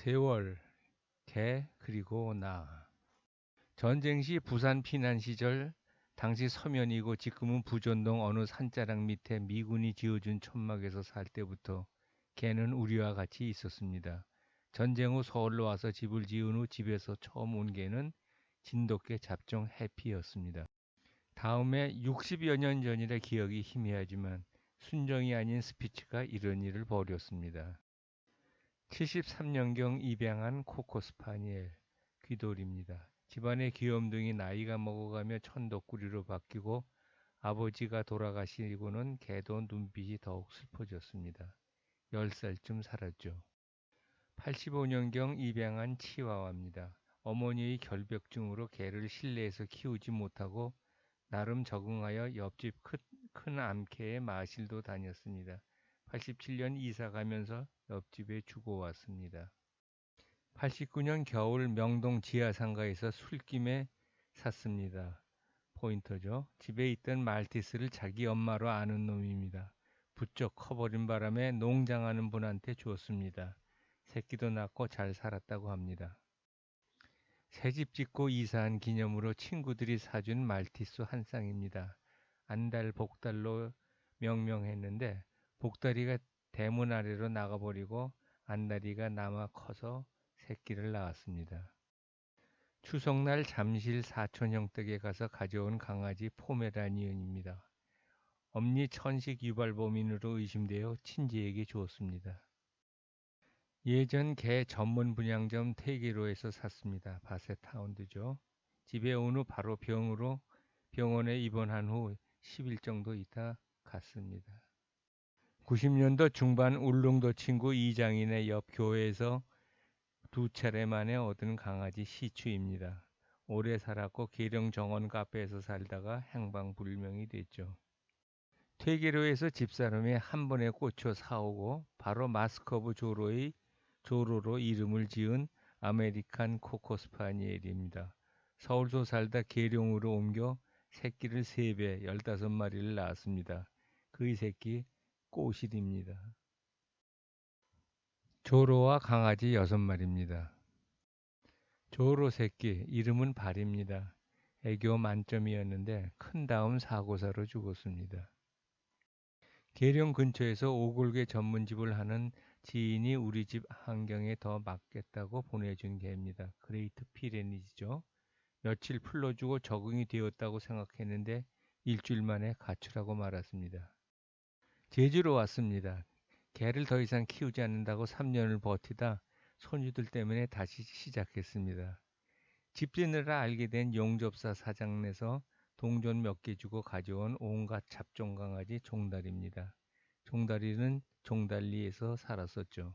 세월, 개, 그리고 나. 전쟁 시 부산 피난 시절 당시 서면이고 지금은 부전동 어느 산자락 밑에 미군이 지어준 천막에서 살 때부터 개는 우리와 같이 있었습니다. 전쟁 후 서울로 와서 집을 지은 후 집에서 처음 온 개는 진돗개 잡종 해피였습니다. 다음에 60여 년 전이라 기억이 희미하지만 순정이 아닌 스피츠가 이런 일을 벌였습니다. 73년경 입양한 코코스파니엘 귀돌입니다. 집안의 귀염둥이 나이가 먹어가며 천덕꾸리로 바뀌고 아버지가 돌아가시고는 개도 눈빛이 더욱 슬퍼졌습니다. 10살쯤 살았죠. 85년경 입양한 치와와입니다. 어머니의 결벽증으로 개를 실내에서 키우지 못하고 나름 적응하여 옆집 큰, 큰 암캐의 마실도 다녔습니다. 87년 이사 가면서 옆집에 주고 왔습니다. 89년 겨울 명동 지하상가에서 술김에 샀습니다. 포인터죠. 집에 있던 말티스를 자기 엄마로 아는 놈입니다. 부쩍 커버린 바람에 농장하는 분한테 주었습니다. 새끼도 낳고 잘 살았다고 합니다. 새집 짓고 이사한 기념으로 친구들이 사준 말티스 한 쌍입니다. 안달 복달로 명명했는데 복다리가 대문 아래로 나가버리고 안다리가 남아 커서 새끼를 낳았습니다. 추석날 잠실 사촌형 댁에 가서 가져온 강아지 포메라니언입니다. 엄니 천식 유발범인으로 의심되어 친지에게 주었습니다. 예전 개 전문 분양점 태기로에서 샀습니다. 바세타운드죠. 집에 온 후 바로 병으로 병원에 입원한 후 10일 정도 있다 갔습니다. 90년도 중반 울릉도 친구 이장인의 옆 교회에서 두 차례 만에 얻은 강아지 시추입니다. 오래 살았고 계령 정원 카페에서 살다가 행방불명이 됐죠. 퇴계로에서 집사람이 한 번에 꽂혀 사오고 바로 마스커브 조로의 조로로 이름을 지은 아메리칸 코코스파니엘입니다. 서울서 살다 계룡으로 옮겨 새끼를 3배 15마리를 낳았습니다. 그의 새끼 꼬실입니다. 조로와 강아지 여섯 마리입니다. 조로 새끼 이름은 발입니다. 애교 만점이었는데 큰 다음 사고사로 죽었습니다. 계룡 근처에서 오골개 전문집을 하는 지인이 우리 집 환경에 더 맞겠다고 보내준 개입니다. 그레이트 피레니지죠. 며칠 풀러주고 적응이 되었다고 생각했는데 일주일 만에 가출하고 말았습니다. 제주로 왔습니다. 개를 더 이상 키우지 않는다고 3년을 버티다 손주들 때문에 다시 시작했습니다. 집 짓느라 알게 된 용접사 사장네서 동전 몇 개 주고 가져온 온갖 잡종 강아지 종달입니다. 종다리는 종달리에서 살았었죠.